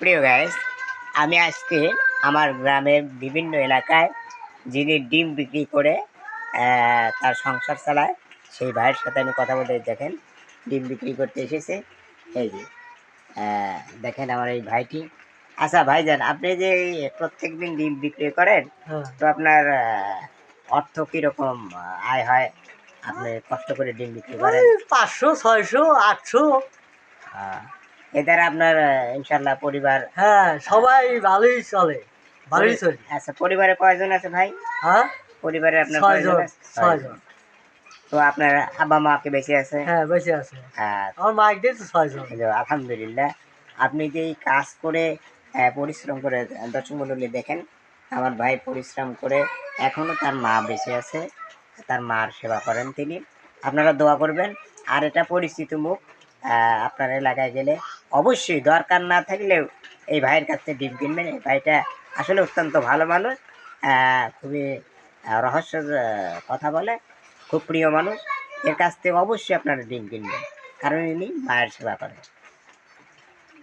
প্রিয় গাইস আমি আজকে আমার গ্রামের বিভিন্ন এলাকায় যিনি ডিম বিক্রি করে তার সংসার চালায় সেই ভাইয়ের সাথে আমি কথা বলে দেখেন ডিম বিক্রি করতে এসেছে। এই যে দেখেন আমার এই ভাইটি। আচ্ছা ভাইজান আপনি যে প্রত্যেক দিন ডিম বিক্রি করেন হ্যাঁ। তো আপনার অর্থ কীরকম আয় হয়? আপনি কষ্ট করে ডিম বিক্রি করেন? পাঁচশো ছয়শো আটশো। এ দ্বারা আপনার ইনশাল্লাহ পরিবার হ্যাঁ সবাই ভালোই চলে। ভালোই চলে। আচ্ছা পরিবারে কয়জন আছে ভাই? হ্যাঁ? পরিবারে আপনার ছয়জন ছয়জন। তো আপনার আব্বা মা কে বেঁচে আছে? হ্যাঁ বেঁচে আছে। হ্যাঁ আমার মাইক দিয়ে তো ছয়জন। আলহামদুলিল্লাহ। আপনি যে এই কাজ করে পরিশ্রম করে দর্শক মন্ডলী দেখেন আমার ভাই পরিশ্রম করে এখনও তার মা বেঁচে আছে তার মার সেবা করেন তিনি। আপনারা দোয়া করবেন। আর এটা পরিচিত মুখ আপনার এলাকায় গেলে অবশ্যই দরকার না থাকলেও এই ভাইয়ের কাছ থেকে ডিম কিনবেন। এই ভাইটা আসলে অত্যন্ত ভালো মানুষ খুবই রহস্য কথা বলে, খুব প্রিয় মানুষ। এর কাছ থেকে অবশ্যই আপনারা ডিম কিনবেন, কারণ ইনি মায়ের সেবা করেন।